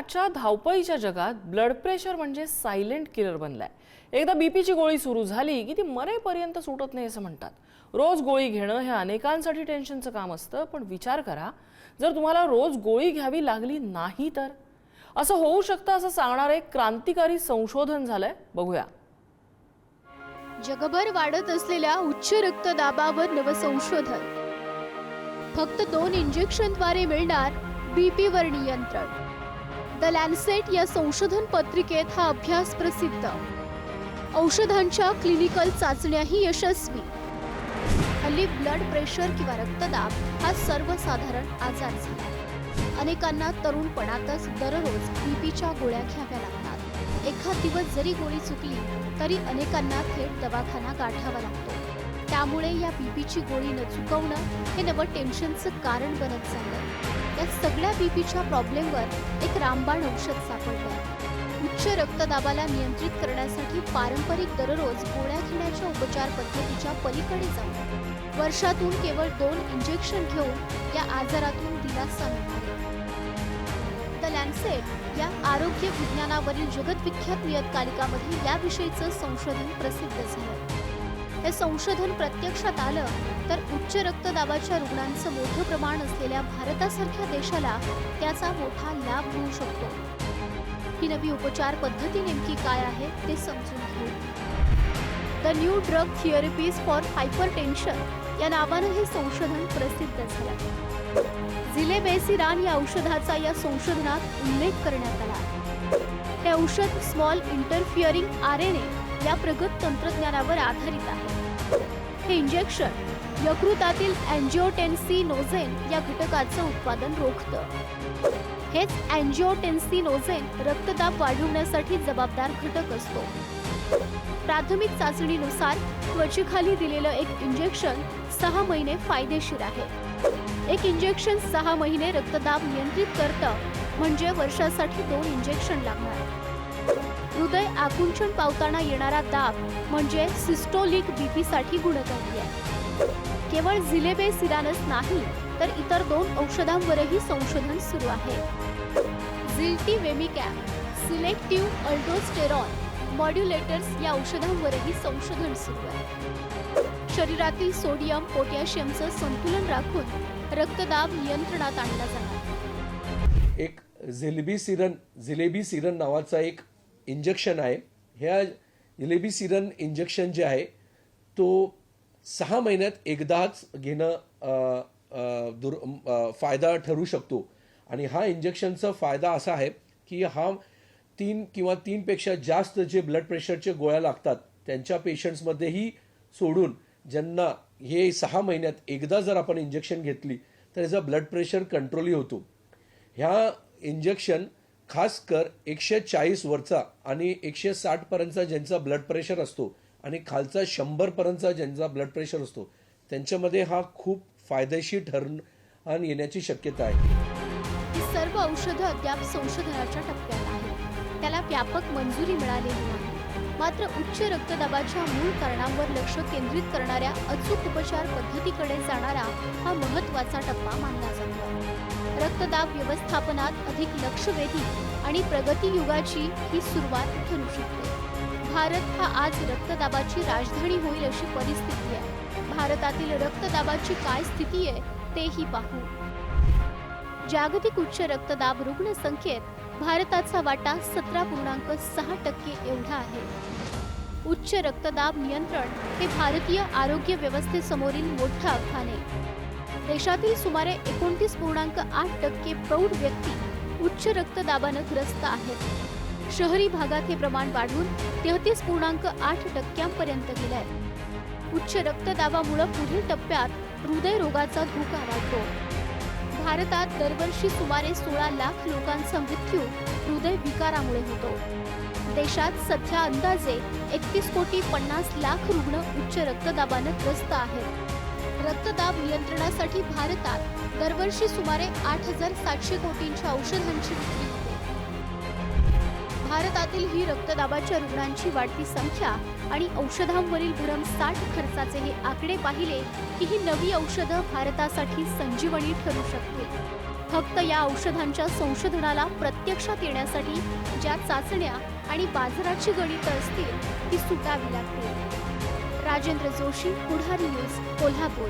आजच्या धावपळीच्या जगात ब्लड प्रेशर म्हणजे सायलेंट किलर बनलाय. एकदा बीपीची गोळी सुरू झाली की ती मरेपर्यंत सुटत नाही असं म्हणतात. रोज गोळी घेणं हे अनेकांसाठी टेन्शनचं काम असतं पण विचार करा जर तुम्हाला रोज गोळी घ्यावी लागली नाही तर? असं होऊ शकतं असं सांगणारं एक क्रांतिकारी संशोधन झालंय. बघूया. जगभर वाढत असलेल्या उच्च रक्तदाबावर नवसंशोधन. फक्त दोन इंजेक्शनद्वारे मिळणार बीपीवर नियंत्रण द लॅन्सेट या संशोधन पत्रिकेत हा अभ्यास प्रसिद्ध. औषधांच्या क्लिनिकल चाचण्याही यशस्वी. हल्ली ब्लड प्रेशर किंवा रक्तदाब हा सर्वसाधारण आजार झाला. अनेकांना तरुणपणातच दररोज बीपीच्या गोळ्या घ्याव्या लागतात. एखाद दिवस जरी गोळी चुकली तरी अनेकांना थेट दवाखाना गाठावा लागतो. त्यामुळे या बीपीची गोळी न चुकवणं हे नवं टेन्शनचं कारण बनत चाललं या सगळ्या बीपीच्या प्रॉब्लेमवर एक रामबाण औषध सापडलं उच्च रक्तदाबाला नियंत्रित करण्यासाठी पारंपरिक दररोज गोळ्या घेण्याच्या उपचार पद्धतीच्या पलीकडे जाऊन वर्षातून केवळ दोन इंजेक्शन घेऊन या आजारातून दिलासा द लॅन्सेट या आरोग्य विज्ञानावरील जगतविख्यात नियतकालिकामध्ये याविषयीचं संशोधन प्रसिद्ध झालं. हे संशोधन प्रत्यक्षात आलं तर उच्च रक्तदाबाच्या रुग्णांचं मोठं प्रमाण असलेल्या भारतासारख्या देशाला त्याचा मोठा लाभ होऊ शकतो. ही नवी उपचार पद्धती नेमकी काय आहे ते समजून घेऊ. The new drug therapies for hypertension या नावानं हे संशोधन प्रसिद्ध झालं. झिलेबेसिरान या औषधाचा या संशोधनात उल्लेख करण्यात आला. हे औषध small interfering R N A या प्रगत तंत्रज्ञानावर आधारित आहे. हे इंजेक्शन यकृतातील अँजिओटेन्सी नोझेन या घटकाचं उत्पादन रोखतं. हेच अँजिओटेन्सी नोझेन रक्तदाब वाढवण्यासाठी जबाबदार घटक असतो. प्राथमिक चाचणीनुसार त्वचेखाली दिलेलं एक इंजेक्शन सहा महिने फायदेशीर आहे. एक इंजेक्शन सहा महिने रक्तदाब नियंत्रित करतं म्हणजे वर्षासाठी दोन इंजेक्शन लागणार. हृदय आकुंचन पावताना येणारा दाब म्हणजे सिस्टोलिक बीपी साठी गुणकारी आहे. केवळ झिलेबे सिरानस नाही तर इतर दोन औषधांवरही संशोधन सुरू आहे. झिल्टी वेमिकॅम सिलेक्टिव्ह अल्टोस्टेरॉन मॉड्युलेटर्स या औषधांवरही संशोधन सुरू आहे. शरीरातील सोडियम पोटॅशियमचं संतुलन राखून रक्तदाब नियंत्रणात आणला जाणार. एक झिलबी सिरन जिलेबी सिरन नावाचा एक इंजेक्शन आहे. ह्या जिलेबी सिरन इंजेक्शन जे आहे तो सहा महिन्यात एकदाच घेणं दुर फायदा ठरू शकतो. आणि हा इंजेक्शनचा फायदा असा आहे की हा तीन किंवा तीनपेक्षा जास्त जे ब्लड प्रेशरचे गोळ्या लागतात त्यांच्या पेशंट्समध्येही सोडून ज्यांना हे सहा महिन्यात एकदा जर आपण इंजेक्शन घेतली तर याचा ब्लड प्रेशर कंट्रोलही होतो. ह्या इंजेक्शन खास कर एकशे चाळीस वरचा आणि एकशे साठपर्यंतचा ज्यांचा ब्लड प्रेशर असतो आणि खालचा शंभरपर्यंतचा ज्यांचा ब्लड प्रेशर असतो त्यांच्यामध्ये हा खूप फायदेशीर ठरण येण्याची शक्यता आहे. ही सर्व औषधं अद्याप संशोधनाच्या टप्प्यात आहेत. त्याला व्यापक मंजुरी मिळालेली नाही. मात्र उच्च रक्तदाबाच्या मूळ कारणांवर लक्ष केंद्रित करणाऱ्या अचूक उपचार पद्धतीकडे जाणारा हा महत्त्वाचा टप्पा मानला जातो. रक्तदाब व्यवस्थापनात अधिक लक्षवेधी आणि प्रगती युगाची ही सुरुवात ठरू शकते. भारत हा आज रक्तदाबाची राजधानी होईल अशी परिस्थिती आहे. भारतातील रक्तदाबाची काय स्थिती आहे तेही पाहू. जागतिक उच्च रक्तदाब रुग्ण संख्येत भारताचा वाटा सतरा पूर्णांक सहा टक्के एवढा आहे. उच्च रक्तदाब नियंत्रण हे भारतीय आरोग्य व्यवस्थेसमोरील मोठं आव्हान आहे. देशातील सुमारे एकोणतीस पूर्णांक आठ टक्के प्रौढ व्यक्ती उच्च रक्तदाबानं ग्रस्त आहेत. शहरी भागात हे प्रमाण वाढून तेहतीस पूर्णांक आठ टक्क्यांपर्यंत गेलंय. उच्च रक्तदाबामुळे पुढील टप्प्यात हृदयरोगाचा धोका वाढतो. भारतात दरवर्षी सुमारे सोळा लाख लोकांचा मृत्यू हृदय विकारामुळे होतो. देशात सध्या अंदाजे एकतीस कोटी पन्नास लाख रुग्ण उच्च रक्तदाबानं ग्रस्त आहेत. रक्तदाब नियंत्रणासाठी भारतात दरवर्षी सुमारे आठ हजार सातशे कोटींच्या औषधांची विक्री होते. भारतातील ही रक्तदाबाच्या रुग्णांची वाढती संख्या आणि औषधांवरील भरमसाठ खर्चाचे हे आकडे पाहिले की ही नवी औषधं भारतासाठी संजीवनी ठरू शकतील. फक्त या औषधांच्या संशोधनाला प्रत्यक्षात येण्यासाठी ज्या चाचण्या आणि बाजाराची गणितं असतील ती सुटावी लागतील. राजेंद्र जोशी पुढारी न्यूज कोल्हापूर.